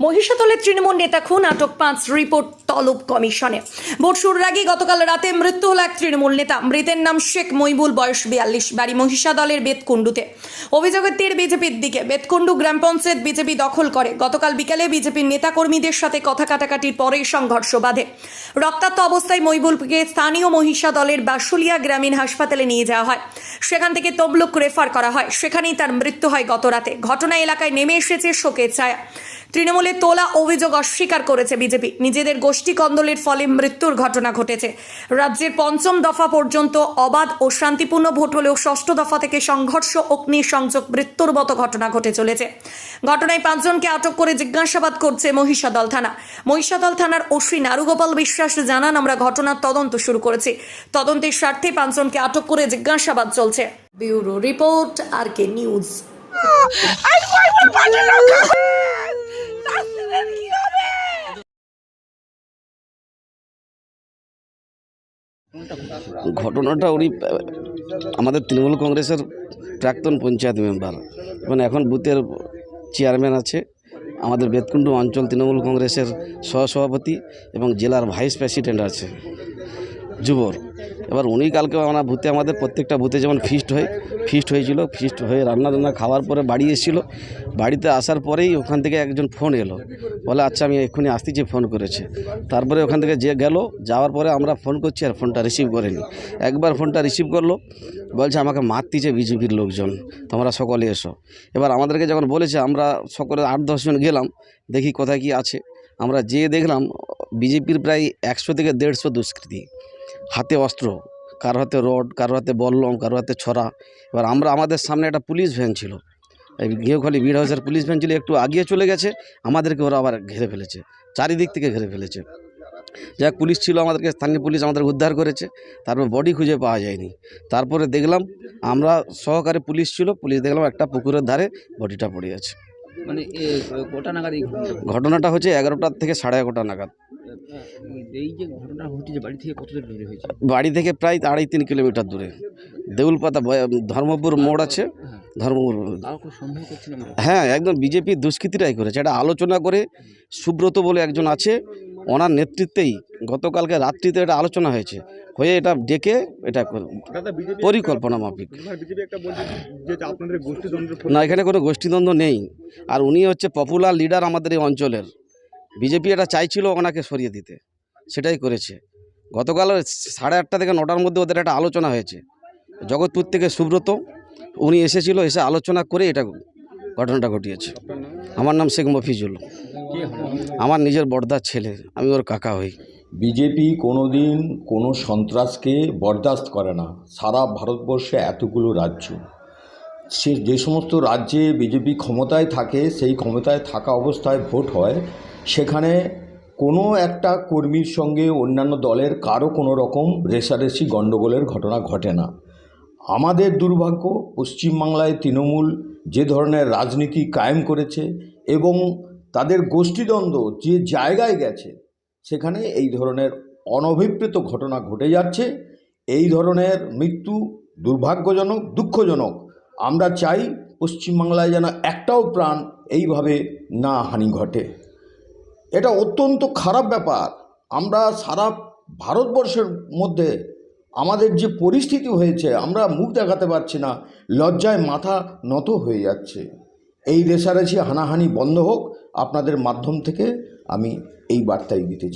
মহিষাদলের তৃণমূল নেতা খুন, আটক পাঁচ রিপোর্ট তলব কমিশনে। ভোট শুরুর আগে গতকাল রাতে মৃত্যু হল এক তৃণমূল নেতা। মৃতের নাম শেখ মইবুল বয়স বিয়াল্লিশ, বাড়ি মহিষাদলের বেতকুণ্ডুতে। অভিযোগের তীর বিজেপির দিকে। বেতকুণ্ডু গ্রাম পঞ্চায়েত বিজেপি দখল করে। গতকাল বিকেলে বিজেপির নেতাকর্মীদের সাথে কথা কাটাকাটির পরেই সংঘর্ষ বাধে। রক্তাক্ত অবস্থায় মইবুলকে স্থানীয় মহিষা দলের বাসুলিয়া গ্রামীণ হাসপাতালে নিয়ে যাওয়া হয়। সেখান থেকে তবলুক রেফার করা হয়। সেখানেই তার মৃত্যু হয় গত রাতে। ঘটনা এলাকায় নেমে এসেছে শোকের ছায়া। তৃণমূলের তোলা অভিযোগ অস্বীকার করেছে বিজেপি নিজেদের গোষ্ঠী কন্দলের ফলে মৃত্যুর ঘটনা ঘটেছে রাজ্যের পঞ্চম দফা পর্যন্ত অবাধ ও শান্তিপূর্ণ ভোট হলেও ষষ্ঠ দফা থেকে সংঘর্ষ অগ্নি সংযোগ মৃত্যুর মতো ঘটনা ঘটে চলেছে ঘটনায় পাঁচজনকে আটক করে জিজ্ঞাসাবাদ করছে মহিষাদল থানা মহিষাদল থানার ওসি নারুগোপাল বিশ্বাস জানান আমরা ঘটনার তদন্ত শুরু করেছি তদন্তের স্বার্থে পাঁচজনকে আটক করে জিজ্ঞাসাবাদ চলছে bureau report R K news ঘটনাটা উনি, আমাদের তৃণমূল কংগ্রেসের প্রাক্তন পঞ্চায়েত মেম্বার। এবং এখন বুথের চেয়ারম্যান আছে। আমাদের বেতকুণ্ডু অঞ্চল তৃণমূল কংগ্রেসের সহসভাপতি এবং জেলার ভাইস প্রেসিডেন্ট আছে। যুবর। এবার উনি কালকে আমরা ভূতে, আমাদের প্রত্যেকটা ভূতে যেমন ফিস্ট হয় ফিস্ট হয়েছিল ফিস্ট হয়ে রান্না রান্না খাওয়ার পরে বাড়ি এসেছিল। বাড়িতে আসার পরেই ওখান থেকে একজন ফোন এলো। বলে আচ্ছা আমি এক্ষুনি আসতেছি ফোন করেছে। তারপরে ওখান থেকে যে গেল, যাওয়ার পরে আমরা ফোন করছি আর ফোনটা রিসিভ করেনি। একবার ফোনটা রিসিভ করল, বলছে, আমাকে মারতিছে বিজেপির লোকজন, তোমরা সকলে এসো। এবার আমাদেরকে যখন বলেছে, আমরা সকলে আট দশজন গেলাম, দেখি কোথায় কি আছে। আমরা যেয়ে দেখলাম, বিজেপির প্রায় একশো থেকে দেড়শো দুষ্কৃতী। হাতে অস্ত্র কারও হাতে রড কারও হাতে বল্লম কারও হাতে ছড়া। এবার আমরা আমাদের সামনে একটা পুলিশ ভ্যান ছিল। এই গৃহখালী বিড হাউসের পুলিশ ভ্যান ছিল একটু আগিয়ে চলে গেছে। আমাদেরকে ওরা আবার ঘিরে ফেলেছে চারিদিক থেকে ঘিরে ফেলেছে। যা পুলিশ ছিল আমাদেরকে স্থানীয় পুলিশ আমাদের উদ্ধার করেছে। তারপর বডি খুঁজে পাওয়া যায়নি। তারপরে দেখলাম আমরা সহকারে পুলিশ ছিল পুলিশ দেখলাম একটা পুকুরের ধারে বডিটা পড়ে আছে। মানে? ঘটনাটা? হচ্ছে এগারোটার থেকে সাড়ে এগারোটা নাগাদ। এই যে ঘটনা ঘটেছে বাড়ি থেকে কত দূরে হয়েছে? বাড়ি থেকে প্রায় আড়াই তিন কিলোমিটার দূরে। দেউলপাতা ধর্মপুর মোড় আছে। হ্যাঁ। ধর্মপুর। হ্যাঁ? একদম বিজেপি দুষ্কৃতীরাই করেছে। এটা আলোচনা করে সুব্রত বলে একজন আছে ওনার নেতৃত্বেই গতকালকে রাত্রিতে এটা আলোচনা হয়েছে। হয়ে এটা ডেকে এটা পরিকল্পনা মাফিক। বিজেপি একটা বলছে যে আপনাদের গোষ্ঠীদ্বন্দ্বের না এখানে কোনো গোষ্ঠীদ্বন্দ্ব নেই। আর উনি হচ্ছে পপুলার লিডার আমাদের এই অঞ্চলের। বিজেপি এটা চাইছিল ওনাকে সরিয়ে দিতে, সেটাই করেছে। গতকাল সাড়ে আটটা থেকে নটার মধ্যে ওদের একটা আলোচনা হয়েছে। জগৎপুর থেকে সুব্রত, উনি এসেছিল, এসে আলোচনা করে এটা ঘটনাটা ঘটিয়েছে। আমার নাম শেখ মফিজুল। আমার নিজের বড়দার ছেলে, আমি ওর কাকা হই। বিজেপি কোনোদিন কোনো সন্ত্রাসকে বরদাস্ত করে না। সারা ভারতবর্ষে এতগুলো রাজ্য। সে যে সমস্ত রাজ্যে বিজেপি ক্ষমতায় থাকে, সেই ক্ষমতায় থাকা অবস্থায় ভোট হয় সেখানে কোনো একটা কর্মীর সঙ্গে অন্যান্য দলের কারও কোনো রকম রেশারেশি গণ্ডগোলের ঘটনা ঘটে না। আমাদের দুর্ভাগ্য, পশ্চিমবাংলায় তৃণমূল যে ধরনের রাজনীতি কায়েম করেছে এবং তাদের গোষ্ঠীদ্বন্দ্ব যে জায়গায় গেছে, সেখানে এই ধরনের অনভিপ্রেত ঘটনা ঘটে যাচ্ছে। এই ধরনের মৃত্যু দুর্ভাগ্যজনক, দুঃখজনক। আমরা চাই পশ্চিমবাংলায় যেন একটাও প্রাণ এইভাবে না হানি ঘটে। এটা অত্যন্ত খারাপ ব্যাপার। আমরা সারা ভারতবর্ষের মধ্যে আমাদের যে পরিস্থিতি হয়েছে, আমরা মুখ দেখাতে পারছি না, লজ্জায় মাথা নত হয়ে যাচ্ছে। এই রেশারেছি হানাহানি বন্ধ হোক, আপনাদের মাধ্যম থেকে আমি এই বার্তাই দিতে চাই।